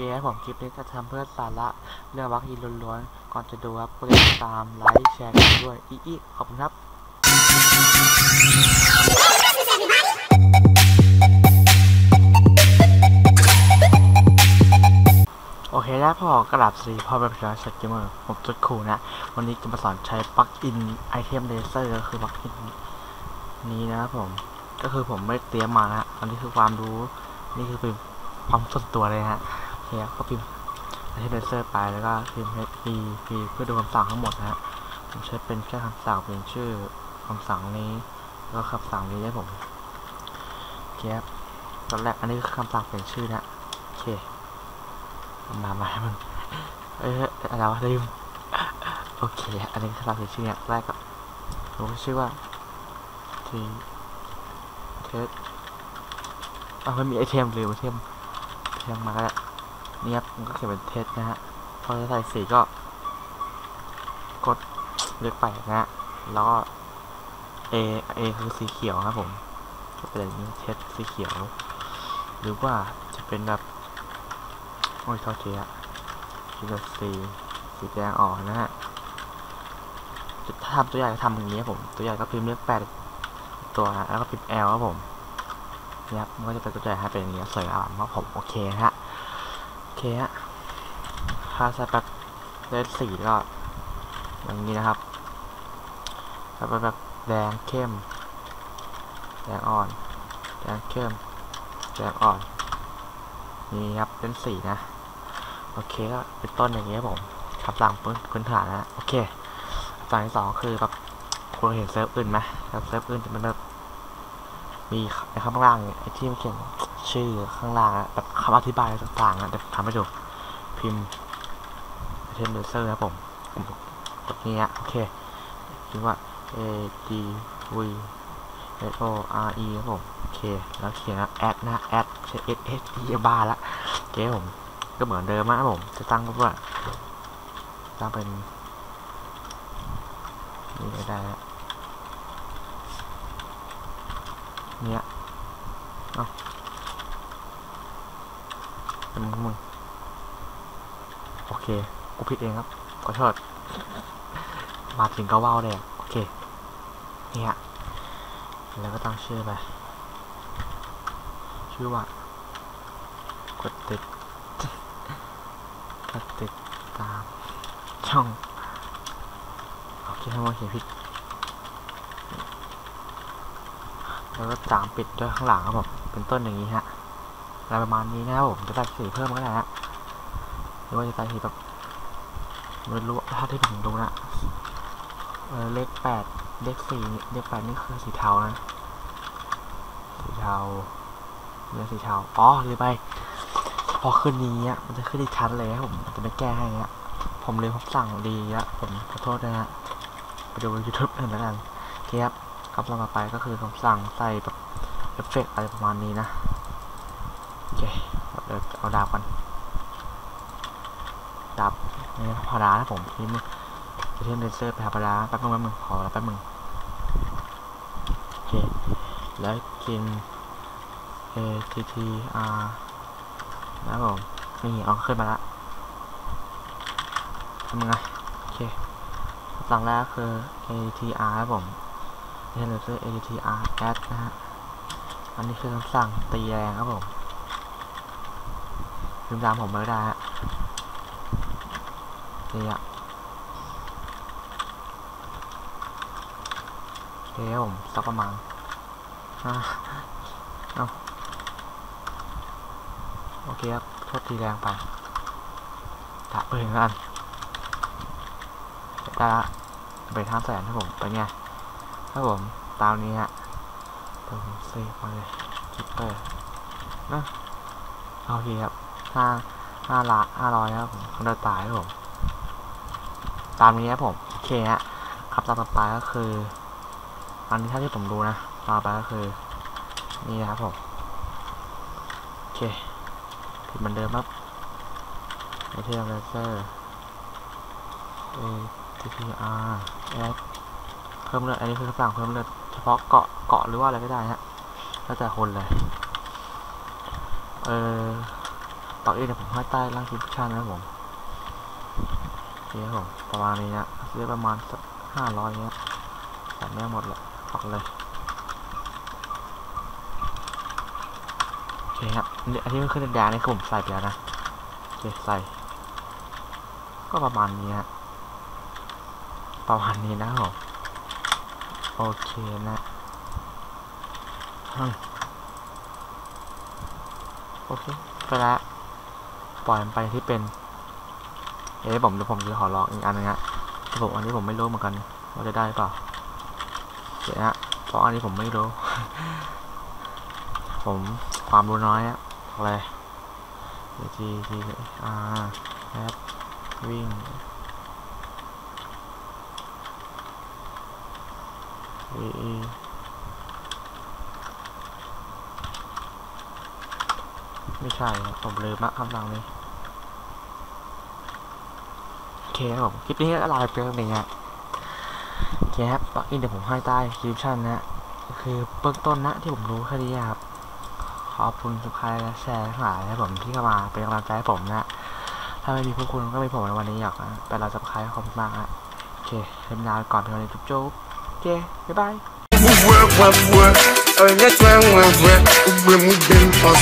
ครับผมคลิปนี้จะทำเพื่อสาระเรื่องวัคซีนล้วนๆ ก่อนจะดูครับกดติดตามไลค์แชร์กันด้วยอีอีขอบคุณครับ โอเคแล้วพอกระดับสีพอแบบชาชัดเกมเมอร์ผมจุดคูลนะ วันนี้จะมาสอนใช้ปลั๊กอินไอเทมเลเซอร์ก็คือปลั๊กอินนี้นะครับผมก็คือผมไม่เตรียมมานะอันนี้คือความรู้นี่คือเป็นความส่วนตัวเลยฮะ เคครับก็พิมพ์ไอเทมเลเซอร์ไปแล้วก็พิมพ์ h p p เพื่อดูคำสั่งทั้งหมดนะฮะผมใช้เป็นแค่คำสั่งเป็นชื่อคำสั่งนี้แล้วก็คำสั่งนี้ให้ผมโอเคครับตอนแรกอันนี้คือคำสั่งเป็นชื่อนะโอเคมามาให้มันเอ้ยอะไรวะลืมโอเค อันนี้คือเราเขียนชื่อเนี่ยแรกก็รู้ชื่อว่า T เทสอ้าไม่มีไอเทมลืมไอเทมเทมมาก็แล้ว นี่ครับมันก็เขียนเป็นเทสนะฮะ พอจะใส่สีก็ กดเลือกไปนะฮะ แล้วก็ A A คือสีเขียวครับผม ก็เป็นอย่างนี้เทสสีเขียว หรือว่าจะเป็นแบบ โอ้ยเท่าเทียสีแบบสีสีแดงอ่อนนะฮะจะทำตัวใหญ่ก็ทำอย่างนี้ครับผม ตัวใหญ่ก็พิมพ์เลขแปดตัวนะแล้วก็พิมพ์ L ครับผมเนี่ยครับมันก็จะเป็นตัวใหญ่ให้เป็นอย่างนี้สวยงามมากผม โอเคฮะ เคฮะถ้าส่แบบเลขสีก็อย่างนี้นะครับแล้วเป็นแบบแดงเข้ม แดงอ่อน แดงเข้ม แดงอ่อน นี่ครับเป็นสีนะ โอเคก็เป็นต้นอย่างเงี้ยผมคำสั่งพื้นพื้นฐานนะ โอเคคำสั่งที่สองคือแบบคุณเห็นเซิร์ฟอื่นไหมแล้วเซิร์ฟอื่นจะมันแบบมีในข้างล่างเนี่ยไอ้ที่มันเขียน ชื่อข้างล่างอะแบบคำอธิบายต่างๆนะเดี๋ยวทำให้ดูพิมพ์เทมเลเซอร์นะผมกดนี้ฮะโอเคพิมพ์ว่า A D V S O R E ครับผมโอเคแล้วเขียนนะแอดนะแอดใช้ S S E บ้าละโอเคผมก็เหมือนเดิมนะผมจะตั้งว่าตั้งเป็นนี่ก็ได้ละเนี่ยเอา มึงมึงโอเค กูผิดเองครับขอโทษมาถึงก็ว้าวเลยอะโอเค เนี่ยแล้วก็ตั้งชื่อไป ชื่อว่า กดติด กดติดตาม ช่อง โอเคถ้าว่าเขียนผิด แล้วก็จามปิดด้วยข้างหลังครับผม เป็นต้นอย่างนี้ฮะ อะไรประมาณนี้นะครับผมจะใส่สีเพิ่มก็ได้ฮะหรือว่าจะใส่สีแบบไม่รู้ถ้าที่ผมดูนะเออเลขแปดเลขสี่เลขแปดนี่คือสีเทานะสีเทาเรื่อสีเทาอ๋อลืมไป พอขึ้นนี้อะมันจะขึ้นอีกชั้นเลยครับผมจะไม่แก้ให้อะผมเลยผมสั่งดีอะผมขอโทษนะฮะไปดูยูทูบอื่นแล้วกันครับคำสั่งต่อไปก็คือคำสั่งใส่แบบเอฟเฟกอะไรประมาณนี้นะ เคเดี๋ยวเอาดาบกันดาบนี่ธรรมดานะผมนี่มันจะเทียมเลเซอร์ไปธรรมดาแป๊บนึงแป๊บนึงขอแป๊บนึงโอเคแล้วกิน A T T R นะครับผมนี่เอาขึ้นมาละทำไงโอเคหลังแรกคือ ATR ครับผมนี่เลยคือ ATR add นะฮะอันนี้คือคำสั่งตีแรงครับผม พิมพ์ตามผมม่ได้ฮะนี่อะเคครับผมสักประมาณอ่าเอาโอเคครับโทษทีแรงไปตัดไปถึงกันได้ละไปทางแสนครับผมเป็นไงครับผมตามนี้ฮะผมเซฟมาเลยคิปเปอร์นะโอเคครับ ห้าห้าละห้าร้อยครับผมคนเดินตายครับผมตามนี้ครับผมโอเคฮะครับต่อไปก็คือ อันนี้ถ้าที่ผมดูนะต่อไปก็คือ นี่นะครับผมโอเคผิดเหมือนเดิมครับไอเทมเลเซอร์ A T P R add เพิ่มเลือดอันนี้คือคำสั่งเพิ่มเลือดเฉพาะเกาะเกาะหรือว่าอะไรก็ได้ฮะแล้วแต่คนเลย เออ ปักอินเดี๋ยวผมให้ใต้ล่างคลิปชั่นนะผมโอเคครับผมประมาณนี้นะซื้อประมาณสักห้าร้อยเงี้ยแต่ไม่หมดละปักเลยโอเคครับอันที่มันขึ้นแดงๆนี่คือผมใส่ไปแล้วนะโอเคใส่ ก็ประมาณนี้ฮะประมาณนี้นะครับผมโอเคนะโอเคไปแล้ว ล่อยมันไปที่เป็น เอ๊ะผมเดี๋ยวผมจะขอลองอีกอันนึงฮะผมอันนี้ผมไม่รู้เหมือนกันว่าจะได้เปล่าเดี๋ยวนะเพราะอันนี้ผมไม่รู้ ผมความรู้น้อยอะอะไรเดี๋ยวทีทีอ่าแอปวิ่งวีอีไม่ใช่ผมลืมละคำสั่งนี้โอ เคครับคลิปนี้ก็ลาไปเพียงเท่านี้ฮะโอเคครับปักอินเดี๋ยวผมให้ใต้คลิปชั่นนะคือเบื้องต้นนะที่ผมรู้แค่นี้ครับขอบคุณทุกใครและแชร์ทั้งหลายให้ผมที่เข้ามาเป็นกำลังใจให้ผมนะ ถ้าไม่มีพวกคุณก็ไม่มีผมในวันนี้หรอกนะไปเราจะใครขอบคุณมากฮะโอเคเริ่มลาไปก่อนเพียงเท่านี้จุ๊บจุ๊บโอเคบ๊ายบาย Work, work, work. Oh, that's why we're work. We're moving for